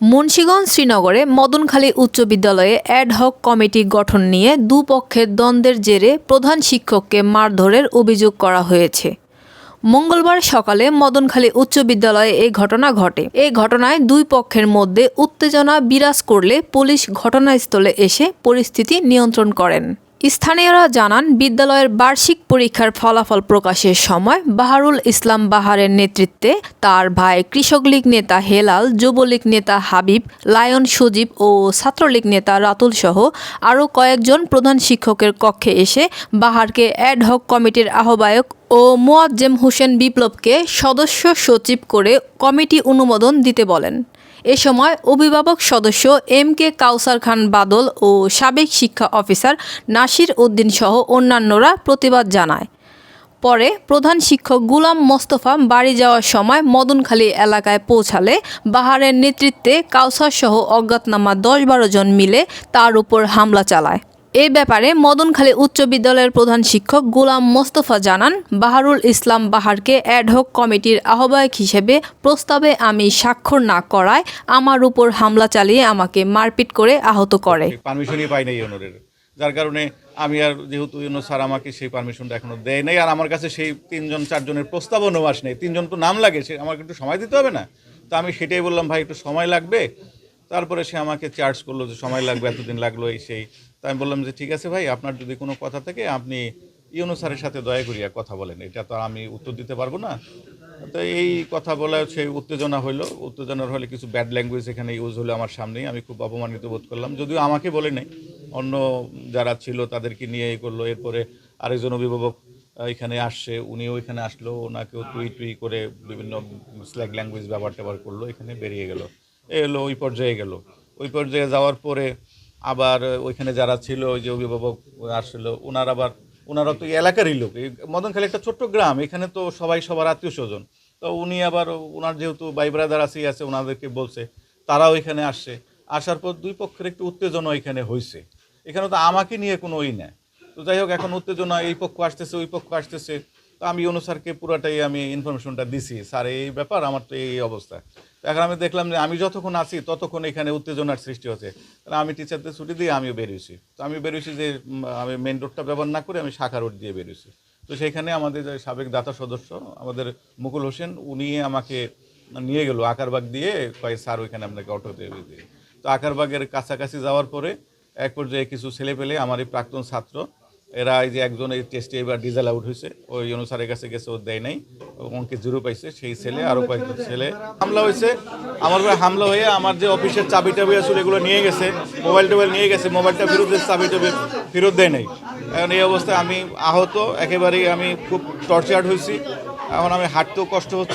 মুন্সিগঞ্জ শ্রীনগরে মদনখালী উচ্চ বিদ্যালয়ে অ্যাডহক কমিটি গঠন নিয়ে দুপক্ষের দ্বন্দ্বের জেরে প্রধান শিক্ষককে মারধরের অভিযোগ করা হয়েছে। মঙ্গলবার সকালে মদনখালী উচ্চ বিদ্যালয়ে এই ঘটনা ঘটে। এই ঘটনায় দুই পক্ষের মধ্যে উত্তেজনা বিরাজ করলে পুলিশ ঘটনাস্থলে এসে পরিস্থিতি নিয়ন্ত্রণ করেন। স্থানীয়রা জানান, বিদ্যালয়ের বার্ষিক পরীক্ষার ফলাফল প্রকাশের সময় বাহারুল ইসলাম বাহারের নেতৃত্বে তার ভাই কৃষক লীগ নেতা হেলাল, যুবলীগ নেতা হাবিব, লায়ন সজীব ও ছাত্রলীগ নেতা রাতুল সহ আরও কয়েকজন প্রধান শিক্ষকের কক্ষে এসে বাহারকে অ্যাডহক কমিটির আহ্বায়ক ও মোয়াজ্জেম হোসেন বিপ্লবকে সদস্য সচিব করে কমিটি অনুমোদন দিতে বলেন। এ সময় অভিভাবক সদস্য এম কে কাউসার খান বাদল ও সাবেক শিক্ষা অফিসার নাসির উদ্দিন সহ অন্যান্যরা প্রতিবাদ জানায়। পরে প্রধান শিক্ষক গুলাম মোস্তফা বাড়ি যাওয়ার সময় মদনখালী এলাকায় পৌঁছালে বাহারের নেতৃত্বে কাউসার সহ অজ্ঞাতনামা দশ বারো জন মিলে তার উপর হামলা চালায়। এ ব্যাপারে মদনখালী উচ্চ বিদ্যালয়ের প্রধান শিক্ষক গোলাম মোস্তফা জানান, বাহারুল ইসলাম বাহারকে অ্যাডহক কমিটির আহ্বায়ক হিসেবে প্রস্তাবে আমি স্বাক্ষর না করায় আমার উপর হামলা চালিয়ে আমাকে মারপিট করে আহত করে। পারমিশনই যার কারণে আমি আর যেহেতু ইউনো স্যার আমাকে সেই পারমিশনটা এখনও দেয় নাই, আর আমার কাছে সেই তিনজন, চারজনের প্রস্তাবও নেওয়া নেই। তিনজন তো নাম লাগে, সে আমাকে একটু সময় দিতে হবে না? তো আমি সেটাই বললাম, ভাই, একটু সময় লাগবে তারপরে সে আমাকে চার্জ করল যে সময় লাগবে, এতদিন লাগল এই সেই। তো আমি বললাম যে, ঠিক আছে ভাই, আপনার যদি কোনো কথা থাকে, আপনি ইউনো স্যারের সাথে দয়া করিয়া কথা বলেন। এটা তো আমি উত্তর দিতে পারব না। তো এই কথা বলে সেই উত্তেজনা হলো উত্তেজনার হলে কিছু ব্যাড ল্যাঙ্গুয়েজ এখানে ইউজ হলো আমার সামনেই। আমি খুব অপমানিত বোধ করলাম। যদিও আমাকে বলে নাই। অন্য যারা ছিল তাদেরকে নিয়ে এই করল। এরপরে আরেকজন অভিভাবক এখানে আসছে। উনিও এখানে আসলো। ওনাকেও টুই টুই করে বিভিন্ন স্ল্যাগ ল্যাঙ্গুয়েজ ব্যবহার ট্যাবহার করল। এখানে বেরিয়ে গেল। এ হলো ওই পর্যায়ে গেল। ওই পর্যায়ে যাওয়ার পরে আবার ওইখানে যারা ছিল, ওই যে অভিভাবক আসলো ওনার আবার ওনারা তো এলাকারই লোক। এই মদনখালী একটা ছোট্ট গ্রাম, এখানে তো সবাই সবার আত্মীয় স্বজন। তো উনি আবার ওনার যেহেতু ভাই ব্রাদার আছে আছে ওনাদেরকে বলছে, তারাও এখানে আসছে। আসার পর দুই পক্ষের একটু উত্তেজনা এখানে হয়েছে এখানে তো আমাকে নিয়ে কোনো ওই না তো যাই হোক, এখন উত্তেজনা, এই পক্ষ আসতেছে, ওই পক্ষ আসতেছে। তো আমি অনুসারকে পুরোটাই আমি ইনফরমেশনটা দিছি। স্যার, এই ব্যাপার, আমার তো এই অবস্থা। এখন আমি দেখলাম যে আমি যতক্ষণ আছি, ততক্ষণ এখানে উত্তেজনার সৃষ্টি হচ্ছে। তাহলে আমি টিচারদের ছুটি দিয়ে আমিও বেরিয়েছি তো আমি বেরিয়েছি যে আমি মেন রোডটা ব্যবহার না করে আমি শাখা রোড দিয়ে বেরিয়েছি তো সেখানে আমাদের যে সাবেক দাতা সদস্য, আমাদের মুকুল হোসেন, উনি আমাকে নিয়ে গেল আকারবাগ দিয়ে, কয়, স্যার, ওইখানে আপনাকে অটো দিয়ে দিয়ে তো আকারবাগের কাছাকাছি যাওয়ার পরে, এক পর্যায়ে কিছু ছেলে পেলে আমার এই প্রাক্তন ছাত্র এরা এই যে একজন এই টেস্টে এবার ডিজেল আউট হয়েছে, ওই অনুসারের কাছে গেছে, ও দেয় নাই অঙ্কে জিরো পাইছে, সেই ছেলে আরও কয়েকজন ছেলে। হামলা হয়েছে, আমার উপরে হামলা হয়ে আমার যে অফিসের চাবি টাবি আসলে এগুলো নিয়ে গেছে মোবাইল টোবাইল নিয়ে গেছে মোবাইলটা ফেরত চাবি টাবি ফেরত দেয় নাই। এখন এই অবস্থায় আমি আহত, একেবারেই আমি খুব টর্চার্ড হয়েছি। এখন আমি হাঁটতেও কষ্ট হচ্ছে।